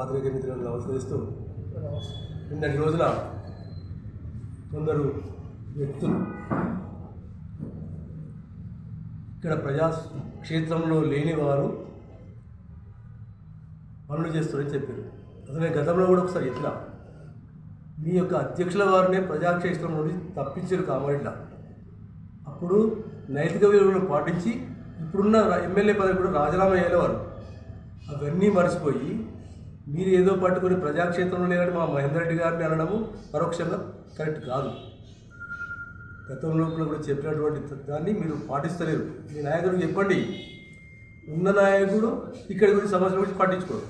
పాత్రిక మిత్రులను నమస్కరిస్తూ నిన్నటి రోజున కొందరు వ్యక్తులు ఇక్కడ ప్రజా క్షేత్రంలో లేని వారు పనులు చేస్తారని చెప్పారు. అసలు గతంలో కూడా ఒకసారి చెప్పిన మీ యొక్క అధ్యక్షుల వారినే ప్రజాక్షేత్రం నుండి తప్పించారు కామారెడ్డిలో అప్పుడు నైతిక విలువలను పాటించి ఇప్పుడున్న ఎమ్మెల్యే పదవి కూడా రాజీనామా చేయలేవారు. అవన్నీ మర్చిపోయి మీరు ఏదో పట్టుకుని ప్రజాక్షేత్రంలో లేనట్టు మా మహేందర్ రెడ్డి గారిని అనడము పరోక్షంగా కరెక్ట్ కాదు. గతంలో కూడా చెప్పినటువంటి దాన్ని మీరు పాటిస్తలేరు. మీ నాయకుడికి చెప్పండి. ఉన్న నాయకుడు ఇక్కడి గురించి సమస్యల గురించి పట్టించుకోరు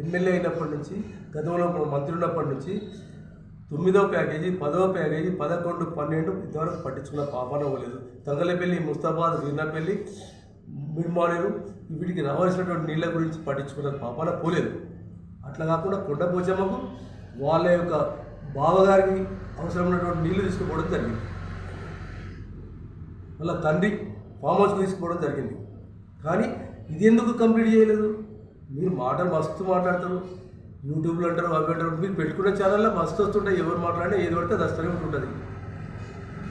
ఎమ్మెల్యే అయినప్పటి నుంచి గతంలో మంత్రి ఉన్నప్పటి నుంచి తొమ్మిదో ప్యాకేజీ పదవ ప్యాకేజీ పదకొండు పన్నెండు ఇంతవరకు పట్టించుకున్న పాపన పోలేదు తంగలపల్లి ముస్తాబాద్ వీర్నపల్లి మిడ్మానేరు వీటికి రావాల్సినటువంటి నీళ్ళ గురించి పట్టించుకున్న పాపన పోలేదు. అట్లా కాకుండా కొండ పోచమ్మకు వాళ్ళ యొక్క బావగారికి అవసరమైనటువంటి నీళ్ళు తీసుకుపోవడం జరిగింది. వాళ్ళ తండ్రి ఫామ్ హౌస్కి తీసుకుపోవడం జరిగింది. కానీ ఇది ఎందుకు కంప్లీట్ చేయలేదు? మీరు మాటలు మస్తు మాట్లాడతారు. యూట్యూబ్లో అంటారు అవి అంటారు. మీరు పెట్టుకున్న ఛానల్లో మస్తు వస్తుంటాయి. ఎవరు మాట్లాడినా ఏది పడితే అది వస్తూనే ఉంటుంటుంది.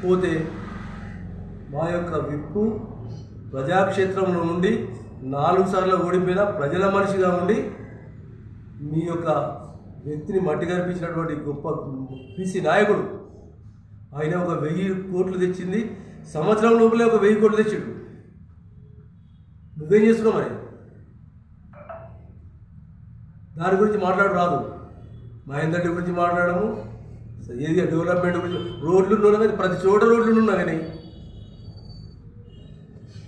పోతే మా యొక్క విప్పు ప్రజాక్షేత్రంలో నుండి నాలుగు సార్లు ఓడిపోయిన ప్రజల మనిషిగా ఉండి మీ యొక్క వ్యక్తిని మట్టి కనిపించినటువంటి గొప్ప పిసి నాయకుడు. ఆయన ఒక వెయ్యి కోట్లు తెచ్చింది. సంవత్సరం లోపలే ఒక వెయ్యి కోట్లు తెచ్చాడు. నువ్వేం చేస్తున్నావు మరి? దాని గురించి మాట్లాడు రాదు. మహేందర్ గురించి మాట్లాడము. ఏది డెవలప్మెంట్ గురించి? రోడ్లు ఉన్నా ప్రతి చోట రోడ్లు ఉన్నాయి కానీ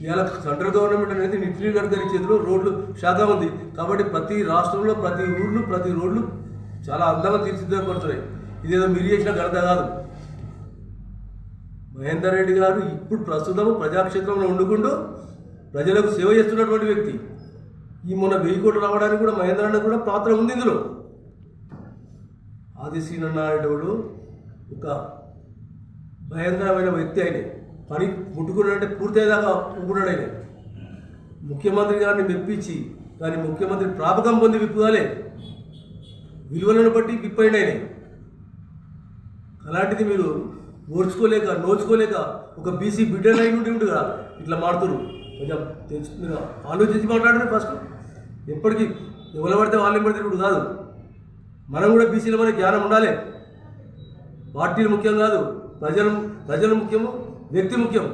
ఇవాళ సెంట్రల్ గవర్నమెంట్ అనేది నితిన్ గడ్కరీ చేతిలో రోడ్లు శాఖ ఉంది. కాబట్టి ప్రతి రాష్ట్రంలో ప్రతి ఊర్లు ప్రతి రోడ్లు చాలా అందంగా తీర్చిదిద్దబడుతున్నాయి. ఇదేదో మీరు చేసిన గడత కాదు. మహేందర్ రెడ్డి గారు ఇప్పుడు ప్రస్తుతం ప్రజాక్షేత్రంలో వండుకుంటూ ప్రజలకు సేవ చేస్తున్నటువంటి వ్యక్తి. ఈ మొన్న వెయ్యి కోట్లు రావడానికి కూడా మహేందర్ రెడ్డి కూడా పాత్ర ఉంది ఇందులో. ఆదిశీన నాయుడు ఒక భయంకరమైన వ్యక్తి ఆయన. పని ముట్టుకున్నాడంటే పూర్తయ్యేదాకా ఊరుకున్నాడు ఆయన ముఖ్యమంత్రి గారిని మెప్పించి కానీ ముఖ్యమంత్రి ప్రాపకం పొంది విప్పుగాలే విలువలను బట్టి విప్పండి ఆయన అలాంటిది మీరు ఓర్చుకోలేక నోచుకోలేక ఒక బీసీ బిడ్డలు అయి ఉండి ఉండు కదా ఇట్లా మాడుతురు కొంచెం తెలుసు మీరు ఆలోచించి మాట్లాడండి ఫస్ట్. ఎప్పటికీ ఎవరు పడితే వాళ్ళని పడితే ఇప్పుడు కాదు. మనం కూడా బీసీల మన జ్ఞానం ఉండాలి. పార్టీలు ముఖ్యం కాదు. ప్రజలు ప్రజలు ముఖ్యము. వ్యక్తి ముఖ్యం.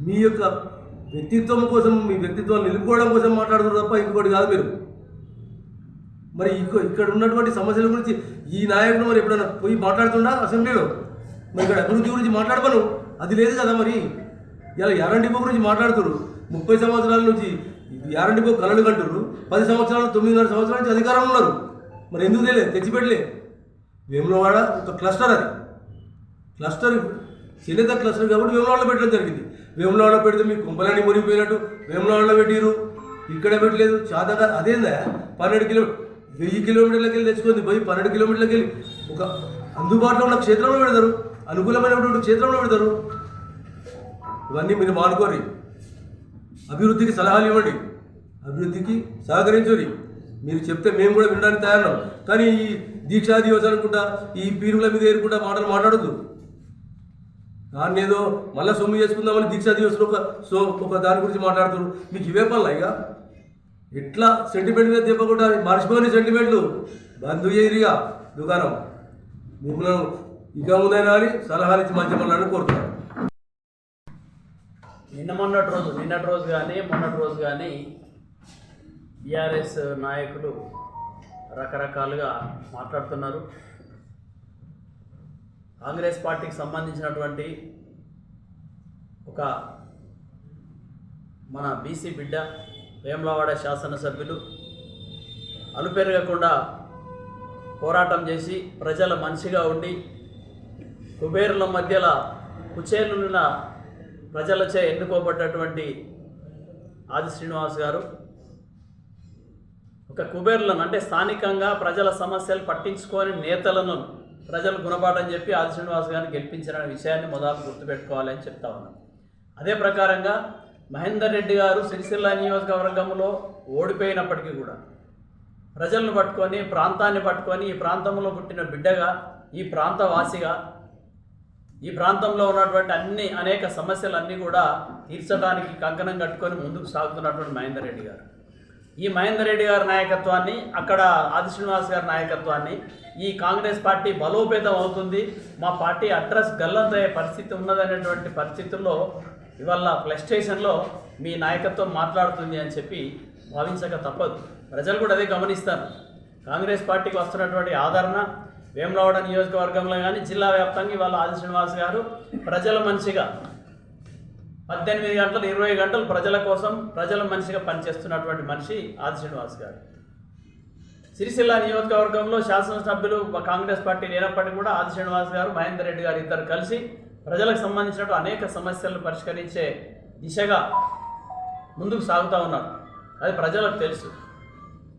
మీ యొక్క వ్యక్తిత్వం కోసం మీ వ్యక్తిత్వాన్ని నిలుపుకోవడం కోసం మాట్లాడుతున్నారు తప్ప ఇంకొకటి కాదు మీరు. మరి ఇక్కడ ఉన్నటువంటి సమస్యల గురించి ఈ నాయకుడు మరి ఎప్పుడైనా పోయి మాట్లాడుతుండా? అసెంబ్లీలో మరి ఇక్కడ అభివృద్ధి గురించి మాట్లాడపను అది లేదు కదా మరి. ఇలా యారండిపో గురించి మాట్లాడుతున్నారు. ముప్పై సంవత్సరాల నుంచి యారండిపో కలలు కంటున్నారు. పది సంవత్సరాలు తొమ్మిదిన్నర సంవత్సరాల నుంచి అధికారంలో ఉన్నారు. మరి ఎందుకు తెలియదు తెచ్చిపెట్టలే. వేములవాడ ఒక క్లస్టర్ అది. క్లస్టర్ చేనేత క్లస్టర్ కాబట్టి వేములవాడలో పెట్టడం జరిగింది. వేములవాడలో పెడితే మీ కుంపలని మునిగిపోయినట్టు వేములవాడలో పెట్టిరు. ఇక్కడ పెట్టలేదు. చాతగా అదేందా? పన్నెండు కిలో వెయ్యి కిలోమీటర్లకి వెళ్ళి తెచ్చుకుంది. పోయి పన్నెండు కిలోమీటర్లకి వెళ్ళి ఒక అందుబాటులో ఉన్న క్షేత్రంలో పెడతారు. అనుకూలమైనటువంటి క్షేత్రంలో పెడతారు. ఇవన్నీ మీరు మానుకోరి అభివృద్ధికి సలహాలు ఇవ్వండి. అభివృద్ధికి సహకరించండి. మీరు చెప్తే మేము కూడా వినడానికి తయారు కానీ ఈ దీక్షా దివస్ అనుకుంటా ఈ పీరుల మీద ఏరుకుంటా మాటలు మాట్లాడద్దు. దాన్ని ఏదో మళ్ళీ సొమ్ము చేసుకుందామని దీక్ష దివస్లో ఒక సో ఒక దాని గురించి మాట్లాడుతున్నారు. మీకు ఇవే పనులు ఇక ఎట్లా సెంటిమెంట్ మీద చెప్పకుండా మర్చిపోని సెంటిమెంట్లు బంధు చేయరిగా దుకాణం. మిమ్మల్ని ఇక ముందైనా అని సలహాలు ఇచ్చి మంచి పనులను కోరుతున్నాను. నిన్న మొన్నటి రోజు నిన్నటి రోజు కానీ మొన్నటి రోజు కానీ బీఆర్ఎస్ నాయకులు రకరకాలుగా మాట్లాడుతున్నారు. కాంగ్రెస్ పార్టీకి సంబంధించినటువంటి ఒక మన బీసీ బిడ్డ వేములవాడ శాసనసభ్యులు అలుపెరగకుండా పోరాటం చేసి ప్రజల మనిషిగా ఉండి కుబేరుల మధ్యలో కుచేలున్న ప్రజలచే ఎన్నుకోబడ్డటువంటి ఆది శ్రీనివాస్ గారు ఒక కుబేరులను అంటే స్థానికంగా ప్రజల సమస్యలు పట్టించుకొని నేతలను ప్రజలు గుణపాఠం చెప్పి ఆది శ్రీనివాస్ గారిని గెలిపించారనే విషయాన్ని మొదలు గుర్తుపెట్టుకోవాలని చెప్తా ఉన్నాను అదే ప్రకారంగా మహేందర్ రెడ్డి గారు సిరిసిల్ల నియోజకవర్గంలో ఓడిపోయినప్పటికీ కూడా ప్రజలను పట్టుకొని ప్రాంతాన్ని పట్టుకొని ఈ ప్రాంతంలో పుట్టిన బిడ్డగా ఈ ప్రాంతవాసిగా ఈ ప్రాంతంలో ఉన్నటువంటి అన్ని అనేక సమస్యలన్నీ కూడా తీర్చడానికి కంకణం కట్టుకొని ముందుకు సాగుతున్నటువంటి మహేందర్ రెడ్డి గారు. ఈ మహేందర్ రెడ్డి గారి నాయకత్వాన్ని అక్కడ ఆది శ్రీనివాస్ గారి నాయకత్వాన్ని ఈ కాంగ్రెస్ పార్టీ బలోపేతం అవుతుంది. మా పార్టీ అడ్రస్ గల్లంతయ్యే పరిస్థితి ఉన్నదనేటువంటి పరిస్థితుల్లో ఇవాళ ప్లస్ స్టేషన్లో మీ నాయకత్వం మాట్లాడుతుంది అని చెప్పి భావించక తప్పదు. ప్రజలు కూడా అదే గమనిస్తారు. కాంగ్రెస్ పార్టీకి వస్తున్నటువంటి ఆదరణ వేములవాడ నియోజకవర్గంలో కానీ జిల్లా వ్యాప్తంగా ఇవాళ ఆది శ్రీనివాస్ గారు ప్రజల మనిషిగా పద్దెనిమిది గంటలు ఇరవై గంటలు ప్రజల కోసం ప్రజల మనిషిగా పనిచేస్తున్నటువంటి మనిషి ఆది శ్రీనివాస్ గారు. సిరిసిల్ల నియోజకవర్గంలో శాసనసభ్యులు కాంగ్రెస్ పార్టీ లేనప్పటికీ కూడా ఆది శ్రీనివాస్ గారు మహేందర్ రెడ్డి గారు ఇద్దరు కలిసి ప్రజలకు సంబంధించినట్టు అనేక సమస్యలను పరిష్కరించే దిశగా ముందుకు సాగుతూ ఉన్నారు. అది ప్రజలకు తెలుసు.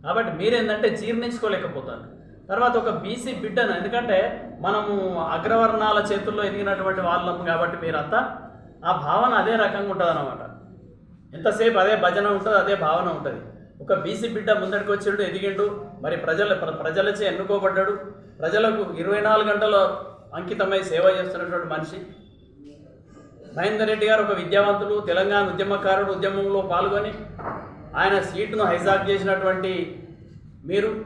కాబట్టి మీరేంటంటే జీర్ణించుకోలేకపోతారు. తర్వాత ఒక బీసీ బిడ్డను ఎందుకంటే మనము అగ్రవర్ణాల చేతుల్లో ఎదిగినటువంటి వాళ్ళం కాబట్టి మీరంతా ఆ భావన అదే రకంగా ఉంటుంది అనమాట ఎంతసేపు అదే భజన ఉంటుంది అదే భావన ఉంటుంది. ఒక బీసీ బిడ్డ ముందడికి వచ్చిండు ఎదిగిండు మరి ప్రజల ప్ర- ప్రజలచే ఎన్నుకోబడ్డాడు. ప్రజలకు ఇరవై నాలుగు గంటలు అంకితమై సేవ చేస్తున్నటువంటి మనిషి. మహేందర్ రెడ్డి గారు ఒక విద్యావంతుడు తెలంగాణ ఉద్యమకారుడు ఉద్యమంలో పాల్గొని ఆయన సీటును హైజాక్ చేసినటువంటి మీరు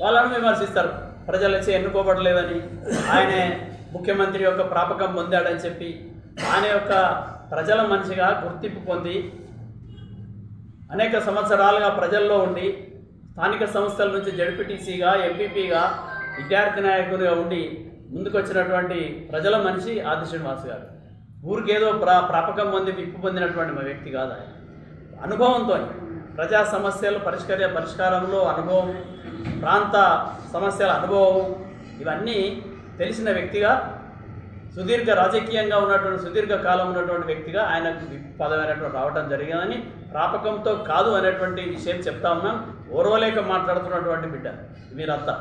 వాళ్ళను విమర్శిస్తారు. ప్రజలచే ఎన్నుకోబడలేదని ఆయనే ముఖ్యమంత్రి యొక్క ప్రాపకం పొందాడని చెప్పి ఆయన యొక్క ప్రజల మనిషిగా గుర్తింపు పొంది అనేక సంవత్సరాలుగా ప్రజల్లో ఉండి స్థానిక సంస్థల నుంచి జడ్పీటీసీగా ఎంపీపీగా విద్యార్థి నాయకుడిగా ఉండి ముందుకొచ్చినటువంటి ప్రజల మనిషి ఆది శ్రీనివాస్ గారు. ఊరికేదో ప్రా ప్రాపకం పొంది విప్పు పొందినటువంటి మా వ్యక్తి కాదు ఆయన. అనుభవంతో ప్రజా సమస్యలు పరిష్కర పరిష్కారంలో అనుభవం ప్రాంత సమస్యల అనుభవం ఇవన్నీ తెలిసిన వ్యక్తిగా సుదీర్ఘ రాజకీయంగా ఉన్నటువంటి సుదీర్ఘ కాలం ఉన్నటువంటి వ్యక్తిగా ఆయనకు పదమైనటువంటి రావడం జరిగిందని ప్రాపకంతో కాదు అనేటువంటి విషయం చెప్తా ఉన్నాం. ఓర్వలేక మాట్లాడుతున్నటువంటి బిడ్డ వీరంతా